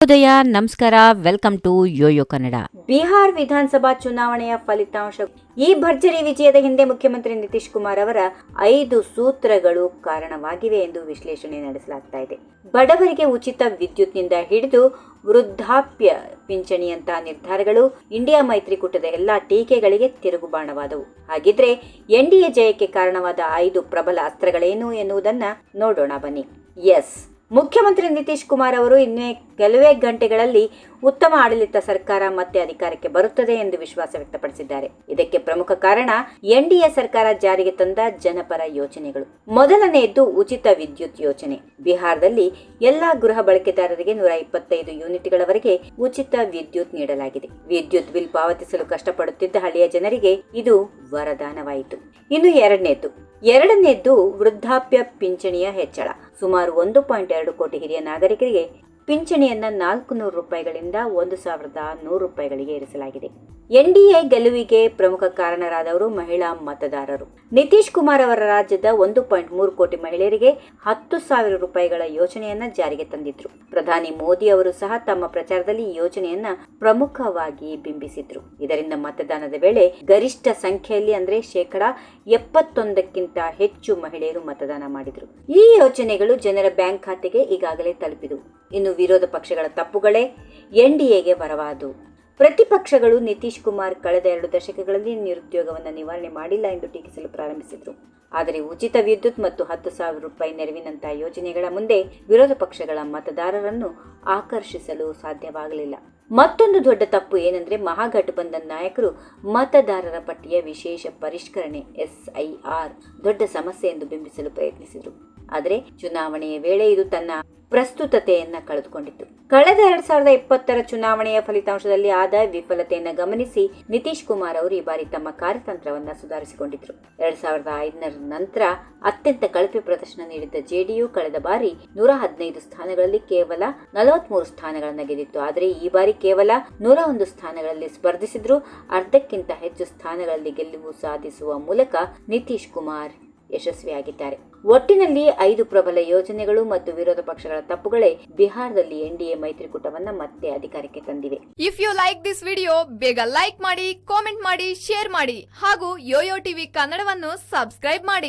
ಶುಭೋದಯ ನಮಸ್ಕಾರ welcome to YoYo Kannada Bihar ವಿಧಾನಸಭಾ ಚುನಾವಣೆಯ ಫಲಿತಾಂಶ. ಈ ಭರ್ಜರಿ ವಿಜಯದ ಹಿಂದೆ ಮುಖ್ಯಮಂತ್ರಿ ನಿತೀಶ್ ಕುಮಾರ್ ಅವರ ಐದು ಸೂತ್ರಗಳು ಕಾರಣವಾಗಿವೆ ಎಂದು ವಿಶ್ಲೇಷಣೆ ನಡೆಸಲಾಗ್ತಾ ಇದೆ. ಬಡವರಿಗೆ ಉಚಿತ ವಿದ್ಯುತ್ನಿಂದ ಹಿಡಿದು ವೃದ್ಧಾಪ್ಯ ಪಿಂಚಣಿಯಂತಹ ನಿರ್ಧಾರಗಳು ಇಂಡಿಯಾ ಮೈತ್ರಿಕೂಟದ ಎಲ್ಲಾ ಟೀಕೆಗಳಿಗೆ ತಿರುಗುಬಾಣವಾದವು. ಹಾಗಿದ್ರೆ ಎನ್ಡಿಎ ಜಯಕ್ಕೆ ಕಾರಣವಾದ ಐದು ಪ್ರಬಲ ಅಸ್ತ್ರಗಳೇನು ಎನ್ನುವುದನ್ನ ನೋಡೋಣ ಬನ್ನಿ. ಎಸ್. ಮುಖ್ಯಮಂತ್ರಿ ನಿತೀಶ್ ಕುಮಾರ್ ಅವರು ಇನ್ನೇ ಕೆಲವೇ ಗಂಟೆಗಳಲ್ಲಿ ಉತ್ತಮ ಆಡಳಿತ ಸರ್ಕಾರ ಮತ್ತೆ ಅಧಿಕಾರಕ್ಕೆ ಬರುತ್ತದೆ ಎಂದು ವಿಶ್ವಾಸ ವ್ಯಕ್ತಪಡಿಸಿದ್ದಾರೆ. ಇದಕ್ಕೆ ಪ್ರಮುಖ ಕಾರಣ ಎನ್ಡಿಎ ಸರ್ಕಾರ ಜಾರಿಗೆ ತಂದ ಜನಪರ ಯೋಜನೆಗಳು. ಮೊದಲನೆಯದ್ದು ಉಚಿತ ವಿದ್ಯುತ್ ಯೋಜನೆ. ಬಿಹಾರದಲ್ಲಿ ಎಲ್ಲಾ ಗೃಹ ಬಳಕೆದಾರರಿಗೆ ನೂರ ಇಪ್ಪತ್ತೈದು ಯೂನಿಟ್ಗಳವರೆಗೆ ಉಚಿತ ವಿದ್ಯುತ್ ನೀಡಲಾಗಿದೆ. ವಿದ್ಯುತ್ ಬಿಲ್ ಪಾವತಿಸಲು ಕಷ್ಟಪಡುತ್ತಿದ್ದ ಹಳ್ಳಿಯ ಜನರಿಗೆ ಇದು ವರದಾನವಾಯಿತು. ಇನ್ನು ಎರಡನೇದ್ದು ಎರಡನೇದ್ದು ವೃದ್ಧಾಪ್ಯ ಪಿಂಚಣಿಯ ಹೆಚ್ಚಳ. ಸುಮಾರು ಒಂದು ಪಾಯಿಂಟ್ ಎರಡು ಕೋಟಿ ಹಿರಿಯ ನಾಗರಿಕರಿಗೆ ಪಿಂಚಣಿಯನ್ನು ನಾಲ್ಕು ನೂರು ರೂಪಾಯಿಗಳಿಂದ ಒಂದು ಸಾವಿರದ ನೂರು ರೂಪಾಯಿಗಳಿಗೆ ಏರಿಸಲಾಗಿದೆ. ಎನ್ಡಿಎ ಗೆಲುವಿಗೆ ಪ್ರಮುಖ ಕಾರಣರಾದವರು ಮಹಿಳಾ ಮತದಾರರು. ನಿತೀಶ್ ಕುಮಾರ್ ಅವರ ರಾಜ್ಯದ ಒಂದು ಪಾಯಿಂಟ್ ಮೂರು ಕೋಟಿ ಮಹಿಳೆಯರಿಗೆ ಹತ್ತು ಸಾವಿರ ರೂಪಾಯಿಗಳ ಯೋಜನೆಯನ್ನ ಜಾರಿಗೆ ತಂದಿದ್ರು. ಪ್ರಧಾನಿ ಮೋದಿ ಅವರು ಸಹ ತಮ್ಮ ಪ್ರಚಾರದಲ್ಲಿ ಈ ಯೋಜನೆಯನ್ನ ಪ್ರಮುಖವಾಗಿ ಬಿಂಬಿಸಿದ್ರು. ಇದರಿಂದ ಮತದಾನದ ವೇಳೆ ಗರಿಷ್ಠ ಸಂಖ್ಯೆಯಲ್ಲಿ ಅಂದ್ರೆ ಶೇಕಡ ಎಪ್ಪತ್ತೊಂದಕ್ಕಿಂತ ಹೆಚ್ಚು ಮಹಿಳೆಯರು ಮತದಾನ ಮಾಡಿದ್ರು. ಈ ಯೋಜನೆಗಳು ಜನರ ಬ್ಯಾಂಕ್ ಖಾತೆಗೆ ಈಗಾಗಲೇ ತಲುಪಿದವು. ಇನ್ನು ವಿರೋಧ ಪಕ್ಷಗಳ ತಪ್ಪುಗಳೇ ಎನ್ಡಿಎಗೆ ಬರವಾದವು ಪ್ರತಿಪಕ್ಷಗಳು ನಿತೀಶ್ ಕುಮಾರ್ ಕಳೆದ ಎರಡು ದಶಕಗಳಲ್ಲಿ ನಿರುದ್ಯೋಗವನ್ನು ನಿವಾರಣೆ ಮಾಡಿಲ್ಲ ಎಂದು ಟೀಕಿಸಲು ಪ್ರಾರಂಭಿಸಿದರು. ಆದರೆ ಉಚಿತ ವಿದ್ಯುತ್ ಮತ್ತು ಹತ್ತು ಸಾವಿರ ರೂಪಾಯಿ ನೆರವಿನಂತಹ ಯೋಜನೆಗಳ ಮುಂದೆ ವಿರೋಧ ಪಕ್ಷಗಳ ಮತದಾರರನ್ನು ಆಕರ್ಷಿಸಲು ಸಾಧ್ಯವಾಗಲಿಲ್ಲ. ಮತ್ತೊಂದು ದೊಡ್ಡ ತಪ್ಪು ಏನೆಂದರೆ ಮಹಾಗಠಬಂಧನ್ ನಾಯಕರು ಮತದಾರರ ಪಟ್ಟಿಯ ವಿಶೇಷ ಪರಿಷ್ಕರಣೆ, ಎಸ್ಐಆರ್, ದೊಡ್ಡ ಸಮಸ್ಯೆ ಎಂದು ಬಿಂಬಿಸಲು ಪ್ರಯತ್ನಿಸಿದರು. ಆದರೆ ಚುನಾವಣೆಯ ವೇಳೆ ಇದು ತನ್ನ ಪ್ರಸ್ತುತತೆಯನ್ನ ಕಳೆದುಕೊಂಡಿತ್ತು. ಕಳೆದ ಎರಡ್ ಸಾವಿರದ ಇಪ್ಪತ್ತರ ಚುನಾವಣೆಯ ಫಲಿತಾಂಶದಲ್ಲಿ ಆದ ವಿಫಲತೆಯನ್ನು ಗಮನಿಸಿ ನಿತೀಶ್ ಕುಮಾರ್ ಅವರು ಈ ಬಾರಿ ತಮ್ಮ ಕಾರ್ಯತಂತ್ರವನ್ನು ಸುಧಾರಿಸಿಕೊಂಡಿದ್ರು. ಎರಡ್ ಸಾವಿರದ ಐದರ ನಂತರ ಅತ್ಯಂತ ಕಳಪೆ ಪ್ರದರ್ಶನ ನೀಡಿದ್ದ ಜೆಡಿಯು ಕಳೆದ ಬಾರಿ ನೂರ ಹದಿನೈದು ಸ್ಥಾನಗಳಲ್ಲಿ ಕೇವಲ ನಲವತ್ಮೂರು ಸ್ಥಾನಗಳನ್ನು ಗೆದ್ದಿತ್ತು. ಆದರೆ ಈ ಬಾರಿ ಕೇವಲ ನೂರ ಒಂದು ಸ್ಥಾನಗಳಲ್ಲಿ ಸ್ಪರ್ಧಿಸಿದ್ರು. ಅರ್ಧಕ್ಕಿಂತ ಹೆಚ್ಚು ಸ್ಥಾನಗಳಲ್ಲಿ ಗೆಲುವು ಸಾಧಿಸುವ ಮೂಲಕ ನಿತೀಶ್ ಕುಮಾರ್ ಯಶಸ್ವಿಯಾಗಿದ್ದಾರೆ. ಒಟ್ಟಿನಲ್ಲಿ ಐದು ಪ್ರಬಲ ಯೋಜನೆಗಳು ಮತ್ತು ವಿರೋಧ ಪಕ್ಷಗಳ ತಪ್ಪುಗಳೇ ಬಿಹಾರದಲ್ಲಿ ಎನ್ಡಿಎ ಮೈತ್ರಿಕೂಟವನ್ನ ಮತ್ತೆ ಅಧಿಕಾರಕ್ಕೆ ತಂದಿವೆ. If you like this video ಬೇಗ ಲೈಕ್ ಮಾಡಿ ಕಾಮೆಂಟ್ ಮಾಡಿ ಶೇರ್ ಮಾಡಿ ಹಾಗೂ ಯೋಯೋ ಟಿವಿ ಕನ್ನಡವನ್ನು ಸಬ್ಸ್ಕ್ರೈಬ್ ಮಾಡಿ.